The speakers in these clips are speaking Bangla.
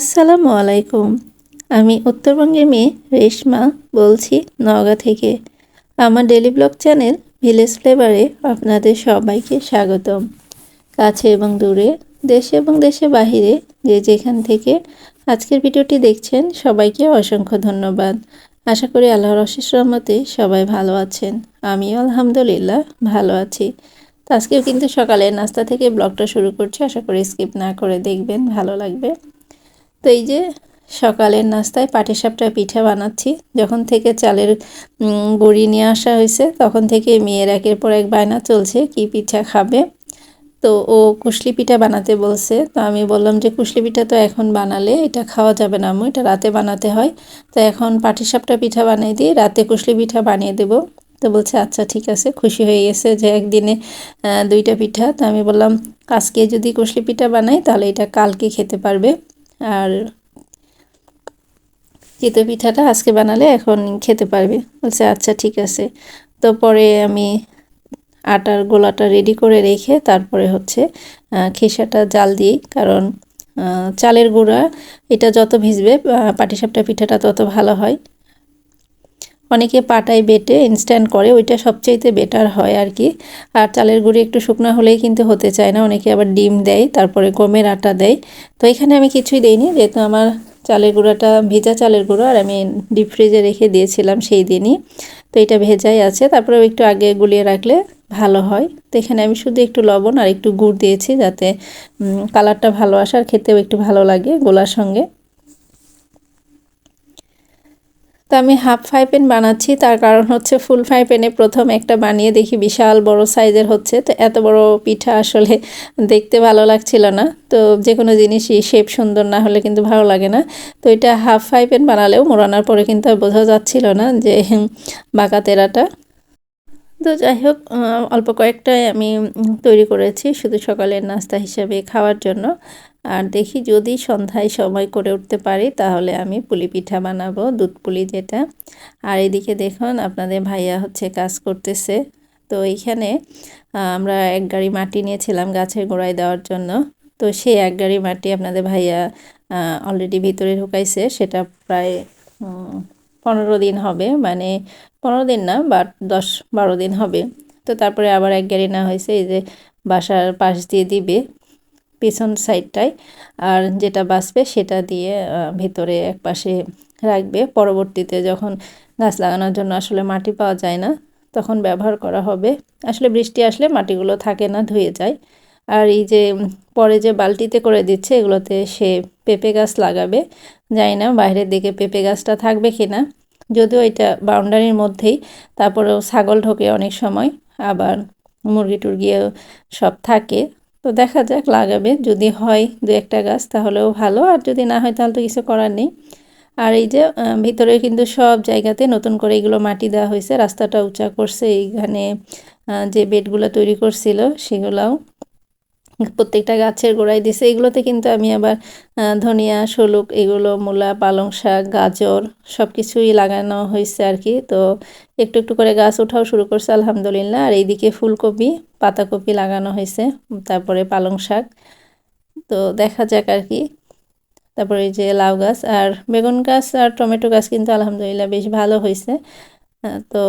আসসালামু আলাইকুম। আমি উত্তরবঙ্গের মেয়ে রেশমা বলছি নওগাঁ থেকে। আমার ডেলি ব্লগ চ্যানেল ভিলেজ ফ্লেভারে আপনাদের সবাইকে স্বাগতম। কাছে এবং দূরে, দেশে এবং দেশে বাহিরে যে যেখান থেকে আজকের ভিডিওটি দেখছেন, সবাইকে অসংখ্য ধন্যবাদ। আশা করি আল্লাহর অশেষ রহমতে সবাই ভালো আছেন। আমিও আলহামদুলিল্লাহ ভালো আছি। আজকেও কিন্তু সকালে নাস্তা থেকে ব্লগটা শুরু করছি। আশা করি স্কিপ না করে দেখবেন, ভালো লাগবে। তো এই যে সকালের নাস্তায় পাটিসাপটা পিঠা বানাচ্ছি। যখন থেকে চালের গুঁড়ি নিয়ে আসা হয়েছে, তখন থেকে মেয়ের একের পর এক বায়না চলছে কি পিঠা খাবে। তো ও কুশলি পিঠা বানাতে বলছে। তো আমি বললাম যে কুশলি পিঠা তো এখন বানালে, এটা খাওয়া যাবে না আমি এটা রাতে বানাতে হয়। তো এখন পাটিসাপটা পিঠা বানিয়ে দিই রাতে কুশলি পিঠা বানিয়ে দেবো। তো বলছে আচ্ছা ঠিক আছে। খুশি হয়ে গেছে যে একদিনে দুইটা পিঠা। তো আমি বললাম, আজকে যদি কুশলি পিঠা বানাই, তাহলে এটা কালকে খেতে পারবে। আর চিতই পিঠাটা আজকে বানালে এখন খেতে পারবে। বলছে আচ্ছা ঠিক আছে। তো পরে আমি আটার গোলাটা রেডি করে রেখে তারপরে হচ্ছে খেসাটা জাল দিই। কারণ চালের গুঁড়া, এটা যত ভিজবে পাটিসাপটা পিঠাটা তত ভালো হয়। অনেকে পাটায় বেটে ইনস্ট্যান্ট করে, ওইটা সবচাইতে বেটার হয় আর কি আর চালের গুঁড়ি একটু শুকনো হলেই কিন্তু হতে চায় না, অনেকে আবার ডিম দেয়, তারপরে গমের আটা দেয়। তো এখানে আমি কিছুই দেইনি, যেহেতু আমার চালের গুঁড়াটা, ভেজা চালের গুঁড়ো, আর আমি ডিপ ফ্রিজে রেখে দিয়েছিলাম সেই দিনই। তো এটা ভেজাই আছে, তারপরে একটু আগে গুলিয়ে রাখলে ভালো হয়। তো এখানে আমি শুধু একটু লবণ আর একটু গুড় দিয়েছি যাতে কালারটা ভালো আসার খেতেও একটু ভালো লাগে গোলার সঙ্গে। তো আমি হাফ ফ্রাই প্যান বানাচ্ছি, তার কারণ হচ্ছে ফুল ফ্রাই প্যানে প্রথম একটা বানিয়ে দেখি বিশাল বড় সাইজের হচ্ছে। তো এত বড় পিঠা আসলে দেখতে ভালো লাগছিল না। তো যে কোনো জিনিসই শেপ সুন্দর না হলে কিন্তু ভালো লাগে না। তো এটা হাফ ফ্রাই প্যান বানালেও মোড়ানোর পরে কিন্তু আর বোঝা যাচ্ছিল না যে বাঁকা তেরাটা। তো যাই হোক অল্প কয়েকটাই আমি তৈরি করেছি শুধু সকালের নাস্তা হিসাবে খাওয়ার জন্য। আর দেখি যদি সন্ধ্যায় সময় করে উঠতে পারি, তাহলে আমি পুলি পিঠা বানাবো, দুধ পুলি যেটা। আর এদিকে দেখুন, আপনাদের ভাইয়া হচ্ছে কাজ করতেছে। তো এইখানে আমরা এক গাড়ি মাটি নিয়েছিলাম গাছের গোড়ায় দেওয়ার জন্য। তো সেই এক গাড়ি মাটি আপনাদের ভাইয়া অলরেডি ভিতরে ঢুকাইছে। সেটা প্রায় পনেরো দিন হবে। মানে পনেরো দিন না, বা দশ, বারো দিন হবে। তো তারপরে আবার এক গাড়ি না হয়েছে, এই যে বাসার পাশ দিয়ে দিবে। পেছন সাইডটায় আর যেটা বাঁচবে সেটা দিয়ে ভেতরে এক পাশে রাখবে। পরবর্তীতে যখন গাছ লাগানোর জন্য আসলে মাটি পাওয়া যায় না, তখন ব্যবহার করা হবে। আসলে বৃষ্টি আসলে মাটিগুলো থাকে না, ধুয়ে যায়। আর এই যে পরে যে বালতিতে করে দিচ্ছে, এগুলোতে সে পেঁপে গাছ লাগাবে। জানি না বাইরের দিকে পেঁপে গাছটা থাকবে কি না যদিও এটা বাউন্ডারির মধ্যেই, তারপরেও ছাগল ঢোকে অনেক সময়। আবার মুরগি টুরগিও সব থাকে। তো দেখা যাক লাগাবে। যদি হয় দু একটা গাছ তাহলেও ভালো। আর যদি না হয় তাহলে তো কিছু করার নেই। আর এই যে ভিতরে কিন্তু সব জায়গাতে নতুন করে এগুলো মাটি দেওয়া হয়েছে। রাস্তাটা উঁচা করছে, এইখানে যে বেডগুলো তৈরি করছিল সেগুলাও। প্রত্যেকটা গাছের গোড়ায় দিছে। এগুলোতে কিন্তু আমি আবার ধনিয়া, শলুক, এগুলো, মূলা, পালং শাক, গাজর সব কিছুই লাগানো হয়েছে আর কি। তো একটু একটু করে গাছ ওঠাও শুরু করছে, আলহামদুলিল্লাহ। আর এইদিকে ফুলকপি, পাতাকপি লাগানো হয়েছে, তারপরে পালং শাক। তো দেখা যাক আর কি। তারপরে এই যে লাউ গাছ আর বেগুন গাছ আর টমেটো গাছ কিন্তু আলহামদুলিল্লাহ বেশ ভালো হয়েছে। তো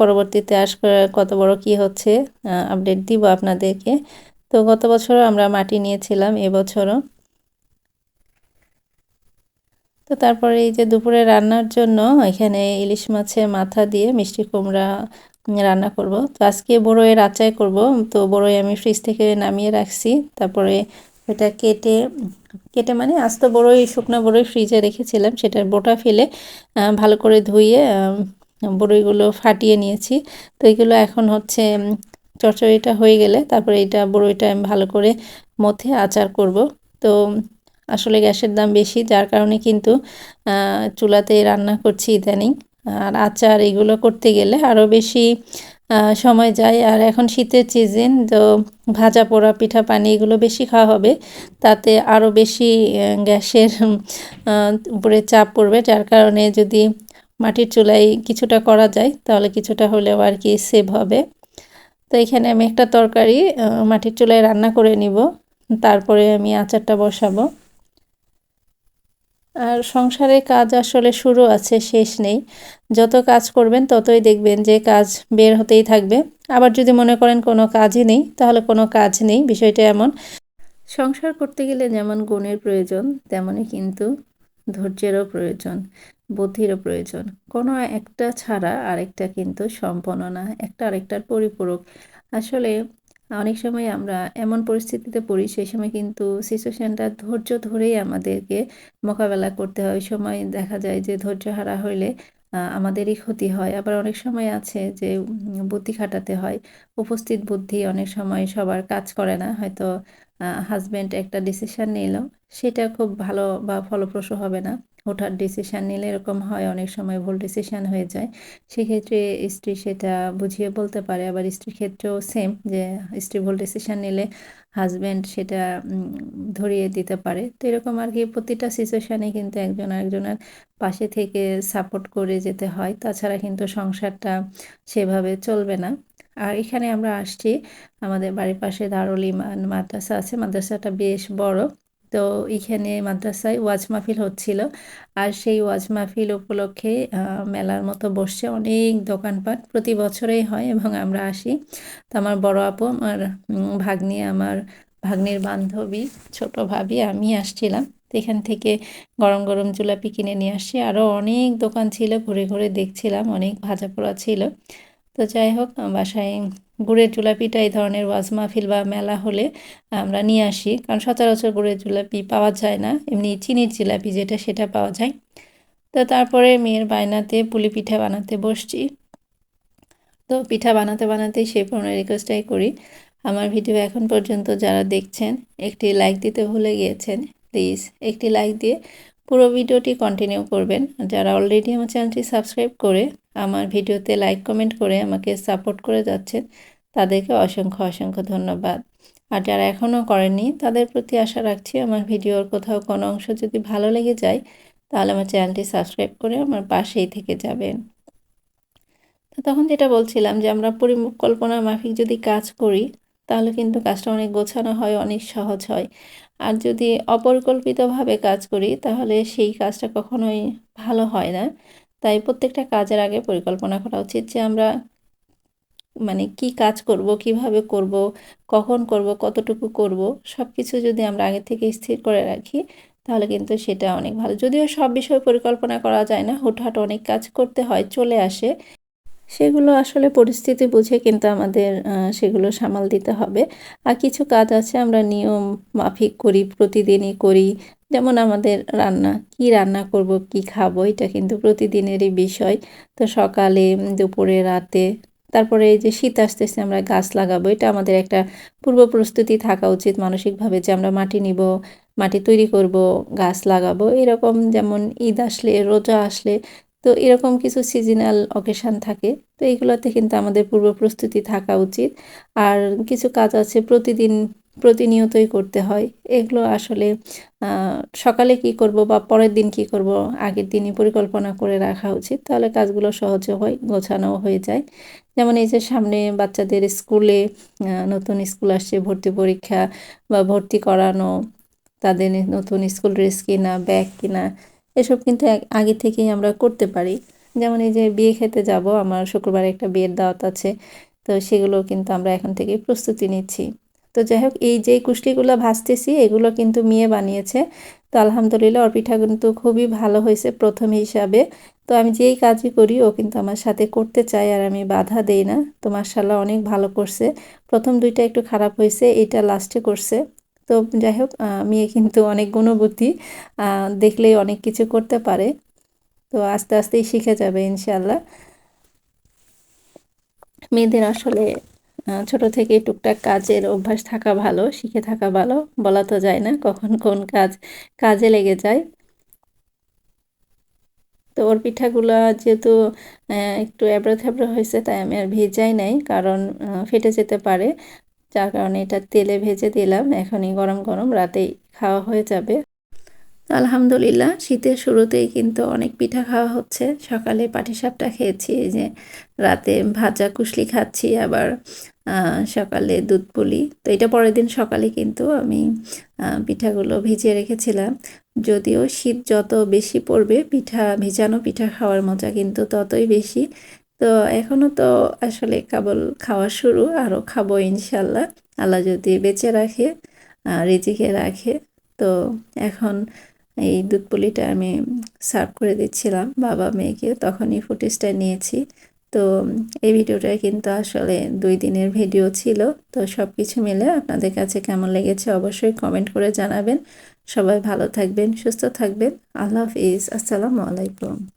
পরবর্তীতে আস কত বড় কি হচ্ছে আপডেট দিব আপনাদেরকে। তো গত বছরও আমরা মাটি নিয়েছিলাম, এবছরও। তো তারপরে এই যে দুপুরে রান্নার জন্য এখানে ইলিশ মাছের মাথা দিয়ে মিষ্টি কুমড়া রান্না করব। তো আজকে বড়ইয়ের আচার করব, তো বড়ই আমি ফ্রিজ থেকে নামিয়ে রাখছি। তারপরে ওটা কেটে কেটে মানে আজ আস্ত বড়ই, শুকনো বড়ই ফ্রিজে রেখেছিলাম সেটার বোটা ফেলে ভালো করে ধুয়ে বড়ইগুলো ফাটিয়ে নিয়েছি। তো এইগুলো এখন হচ্ছে চচ্চড়িটা হয়ে গেলে তারপরে এটা বড়ইটা আমি ভালো করে মথে আচার করব। তো আসলে গ্যাসের দাম বেশি, যার কারণে কিন্তু চুলাতে রান্না করছি ইদানিং। আর আচার এগুলো করতে গেলে আরও বেশি সময় যায়। আর এখন শীতের সিজন তো ভাজা পোড়া, পিঠা পানি এগুলো বেশি খাওয়া হবে। তাতে আরও বেশি গ্যাসের উপরে চাপ পড়বে, যার কারণে যদি মাটির চুলায় কিছুটা করা যায়, তাহলে কিছুটা হলেও আর কি সেভ হবে। তো এখানে আমি একটা তরকারি মাটির চুলায় রান্না করে নিব। তারপরে আমি আচারটা বসাবো। আর সংসারে কাজ আসলে শুরু আছে, শেষ নেই। যত কাজ করবেন ততই দেখবেন যে কাজ বের হতেই থাকবে। আবার যদি মনে করেন কোনো কাজই নেই, তাহলে কোনো কাজ নেই, বিষয়টা এমন। সংসার করতে গেলে যেমন গুণের প্রয়োজন, তেমনই কিন্তু ধৈর্যেরও প্রয়োজন। বুদ্ধিরও প্রয়োজন। কোনো একটা ছাড়া আরেকটা কিন্তু সম্পন্ন না, একটা আরেকটার পরিপূরক। আসলে অনেক সময় আমরা এমন পরিস্থিতিতে পড়ি, সেই সময় কিন্তু সিচুয়েশানটা ধৈর্য ধরেই আমাদেরকে মোকাবেলা করতে হয়। ওই সময় দেখা যায় যে ধৈর্য হারা হইলে আমাদেরই ক্ষতি হয়। আবার অনেক সময় আছে যে বুদ্ধি খাটাতে হয়। উপস্থিত বুদ্ধি অনেক সময় সবার কাজ করে না। হয়তো হাজব্যান্ড একটা ডিসিশান নিল, সেটা খুব ভালো বা ফলপ্রসূ হবে না। হঠাৎ ডিসিশান নিলে এরকম হয়, অনেক সময় ভুল ডিসিশান হয়ে যায়। সেক্ষেত্রে স্ত্রী সেটা বুঝিয়ে বলতে পারে, আবার স্ত্রীর ক্ষেত্রেও সেম যে স্ত্রী ভুল ডিসিশান নিলে হাজব্যান্ড সেটা ধরিয়ে দিতে পারে। তো এরকম আর কি প্রতিটা সিচুয়েশানে কিন্তু একজন আরেকজনের পাশে থেকে সাপোর্ট করে যেতে হয়। তাছাড়া কিন্তু সংসারটা সেভাবে চলবে না। আর এখানে আমরা আসছি। আমাদের বাড়ির পাশে দারুল ইমান মাদ্রাসা আছে। মাদ্রাসাটা বেশ বড়। তো এখানে মাদ্রাসায় ওয়াজ মাহফিল হচ্ছিল। আর সেই ওয়াজ মাহফিল উপলক্ষে মেলার মতো বসছে অনেক দোকানপাট। প্রতি বছরেই হয় এবং আমরা আসি। তো আমার বড় আপু, আমার ভাগ্নি, আমার ভাগ্নির বান্ধবী, ছোট ভাবি, আমি আসছিলাম। এখান থেকে গরম গরম জুলাপি কিনে নিয়ে আসছি। আরও অনেক দোকান ছিল, ঘুরে ঘুরে দেখছিলাম। অনেক ভাজা পোড়া ছিল। তো যাই হোক বাসায় গুড়ের জুলাপিটা এই ধরনের ওয়াজ মাহফিল বা মেলা হলে আমরা নিয়ে আসি। কারণ সচরাচর গুড়ের জুলাপি পাওয়া যায় না, এমনি চিনির জিলাপি যেটা সেটা পাওয়া যায়। তো তারপরে মেয়ের বায়নাতে পুলি পিঠা বানাতে বসছি। তো পিঠা বানাতে বানাতে সেই পুরনো রিকোয়েস্টটাই করি। আমার ভিডিও এখন পর্যন্ত যারা দেখছেন, একটি লাইক দিতে ভুলে গিয়েছেন প্লিজ একটি লাইক দিয়ে পুরো ভিডিওটি কন্টিনিউ করবেন। যারা অলরেডি আমার চ্যানেলটি সাবস্ক্রাইব করে আমার ভিডিওতে লাইক কমেন্ট করে আমাকে সাপোর্ট করে যাচ্ছেন, তাদেরকে অসংখ্য অসংখ্য ধন্যবাদ। আর যারা এখনও করেননি, তাদের প্রতি আশা রাখছি আমার ভিডিওর কোথাও কোনো অংশ যদি ভালো লেগে যায়, তাহলে আমার চ্যানেলটি সাবস্ক্রাইব করে আমার পাশেই থেকে যাবেন। তো তখন যেটা বলছিলাম যে আমরা পরিকল্পনা মাফিক যদি কাজ করি তাহলে কিন্তু কাজটা অনেক গোছানো হয়, অনেক সহজ হয়। আর যদি অপরিকল্পিতভাবে কাজ করি, তাহলে সেই কাজটা কখনোই ভালো হয় না। তাই প্রত্যেকটা কাজের আগে পরিকল্পনা করা উচিত যে আমরা মানে কি কাজ করব, কীভাবে করব, কখন করব, কতটুকু করব সব কিছু যদি আমরা আগে থেকে স্থির করে রাখি, তাহলে কিন্তু সেটা অনেক ভালো। যদিও সব বিষয়ে পরিকল্পনা করা যায় না, হুটহাট অনেক কাজ করতে হয়, চলে আসে সেগুলো আসলে পরিস্থিতি বুঝে কিন্তু আমাদের সেগুলো সামাল দিতে হবে। আর কিছু কাজ আছে, আমরা নিয়ম মাফিক করি, প্রতিদিনই করি। যেমন আমাদের রান্না, কি রান্না করব, কি খাব, এটা কিন্তু প্রতিদিনেরই বিষয়। তো সকালে, দুপুরে, রাতে, তারপরে এই যে শীত আসতেছে, আমরা গাছ লাগাবো, এটা আমাদের একটা পূর্ব প্রস্তুতি থাকা উচিত মানসিকভাবে যে আমরা মাটি নিব, মাটি তৈরি করব, গাছ লাগাবো। এরকম যেমন ঈদ আসলে, রোজা আসলে তো এরকম কিছু সিজনাল অকেশান থাকে। তো এইগুলোতে কিন্তু আমাদের পূর্ব প্রস্তুতি থাকা উচিত। আর কিছু কাজ আছে প্রতিদিন প্রতিনিয়তই করতে হয়। এগুলো আসলে সকালে কি করব বা পরের দিন কি করব, আগের দিনই পরিকল্পনা করে রাখা উচিত। তাহলে কাজগুলো সহজে হয় গোছানো হয়ে যায়। যেমন এই যে সামনে বাচ্চাদের স্কুলে নতুন স্কুল আসছে, ভর্তি পরীক্ষা বা ভর্তি করানো, তাদের নতুন স্কুল ড্রেস কিনা, ব্যাগ কিনা এসব কিন্তু আগে থেকেই আমরা করতে পারি। যেমন এই যে বিয়ে খেতে যাব, আমার শুক্রবার একটা বিয়ের দাওয়াত আছে, তো সেগুলো কিন্তু আমরা এখন থেকেই প্রস্তুতি নিচ্ছি। তো যাই হোক, এই যে কুশলিগুলো ভাজতেছি, এগুলো কিন্তু মেয়ে বানিয়েছে। তো আলহামদুলিল্লাহ ওর পিঠা কিন্তু খুবই ভালো হয়েছে প্রথম হিসাবে। তো আমি যেই কাজই করি, ও কিন্তু আমার সাথে করতে চাই আর আমি বাধা দেই না। তো মার্শাল্লাহ অনেক ভালো করছে। প্রথম দুইটা একটু খারাপ হয়েছে, এইটা লাস্টে করছে। তো যাই হোক মেয়ে কিন্তু অনেক গুণবতী দেখলেই অনেক কিছু করতে পারে। তো আস্তে আস্তেই শিখে যাবে ইনশাল্লাহ মেয়েদের আসলে ছোট থেকে টুকটাক কাজের অভ্যাস থাকা ভালো, শিখে থাকা ভালো, বলা তো যায় না কখন কোন কাজ কাজে লেগে যায়। তো ওর পিঠাগুলো যেহেতু একটু এবড়ো থেবড়ো হয়েছে, তাই আমি আর ভেজাই নাই, কারণ ফেটে যেতে পারে। যার কারণে এটা তেলে ভেজে দিলাম। এখনই গরম গরম রাতেই খাওয়া হয়ে যাবে। আলহামদুলিল্লাহ, শীতের শুরুতেই কিন্তু অনেক পিঠা খাওয়া হচ্ছে। সকালে পাটিসাপটা খেয়েছি, এই যে রাতে ভাজা কুশলি খাচ্ছি, আবার সকালে দুধ পুলি। তো এটা পরের দিন সকালে কিন্তু আমি পিঠাগুলো ভিজিয়ে রেখেছিলাম। যদিও শীত যত বেশি পড়বে, পিঠা, ভিজানো পিঠা খাওয়ার মজা কিন্তু ততই বেশি। তো এখনও তো আসলে কেবল খাওয়া শুরু আরও খাব ইনশাল্লাহ। আল্লাহ যদি বেঁচে রাখে রিজিকে রাখে, তো এখন এই দুধ পুলিটা আমি সার্ভ করে দিচ্ছিলাম বাবা মেয়েকে, তখনই ফুটেজটা নিয়েছি। তো এই ভিডিওটা কিন্তু আসলে দুই দিনের ভিডিও ছিল, তো সব কিছু মিলে আপনাদের কাছে কেমন লেগেছে অবশ্যই কমেন্ট করে জানাবেন। সবাই ভালো থাকবেন, সুস্থ থাকবেন। আল্লাহ হাফিজ, আসসালামু আলাইকুম।